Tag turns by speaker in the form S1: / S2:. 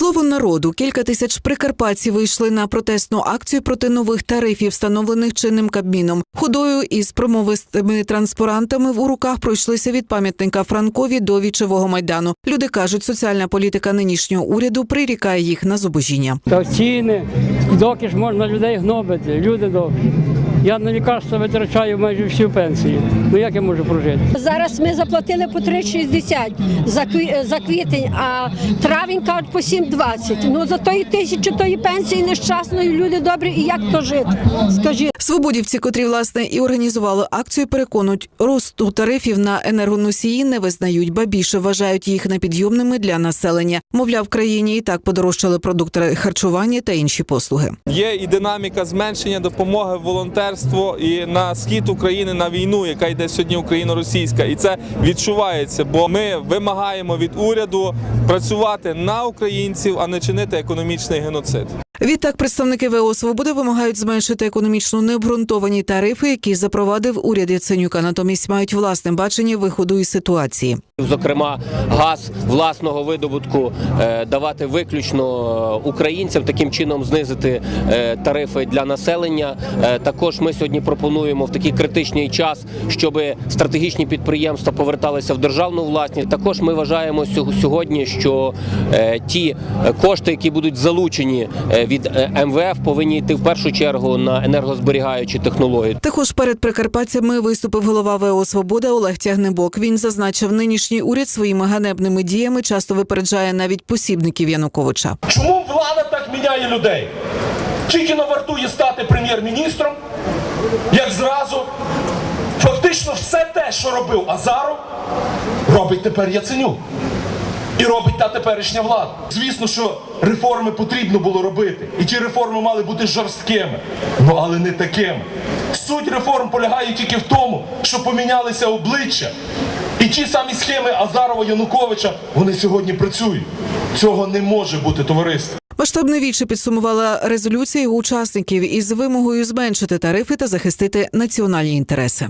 S1: Слово народу кілька тисяч прикарпатців вийшли на протестну акцію проти нових тарифів, встановлених чинним кабміном. Ходою із промовистими транспарантами в руках пройшлися від пам'ятника Франкові до вічового майдану. Люди кажуть, соціальна політика нинішнього уряду прирікає їх на зубожіння.
S2: Ціни, доки ж можна людей гнобити, люди добрі. Я на лікарство витрачаю майже всю пенсію. Ну як я можу прожити?
S3: Зараз ми заплатили по 3,60 за, за квітень, а травень кажуть по 7,20. Ну за тої тисячі тої пенсії нещасної люди добрі, і як то жити? Скажіть.
S1: Свободівці, котрі власне і організували акцію, переконують, росту тарифів на енергоносії не визнають, ба більше вважають їх непідйомними для населення. Мовляв, в країні і так подорожчали продукти харчування та інші послуги.
S4: Є і динаміка зменшення допомоги волонтерство і на схід України на війну, яка йде сьогодні україно-російська, і це відчувається, бо ми вимагаємо від уряду працювати на українців, а не чинити економічний геноцид.
S1: Відтак, представники ВО «Свобода» вимагають зменшити економічно необґрунтовані тарифи, які запровадив уряд Яценюка. Натомість мають власне бачення виходу із ситуації.
S5: Зокрема, газ власного видобутку е, давати виключно українцям, таким чином знизити е, тарифи для населення. Е, Також ми сьогодні пропонуємо в такий критичний час, щоб стратегічні підприємства поверталися в державну власність. Також ми вважаємо сьог- сьогодні, що е, ті кошти, які будуть залучені е, від е, МВФ, повинні йти в першу чергу на енергозберігаючі технології.
S1: Також перед прикарпатцями виступив голова ВО «Свобода» Олег Тягнебок. Він зазначив, нинішній уряд своїми ганебними діями часто випереджає навіть посібників Януковича.
S6: Чому влада так міняє людей? Тільки но вартує стати прем'єр-міністром, як зразу фактично все те, що робив Азаров, робить тепер Яценюк. І робить та теперішня влада. Звісно, що реформи потрібно було робити. І ті реформи мали бути жорсткими, ну але не такими. Суть реформ полягає тільки в тому, що помінялися обличчя. І ті самі схеми Азарова Януковича вони сьогодні працюють. Цього не може бути товариство.
S1: Масштабне віче підсумувала резолюція учасників із вимогою зменшити тарифи та захистити національні інтереси.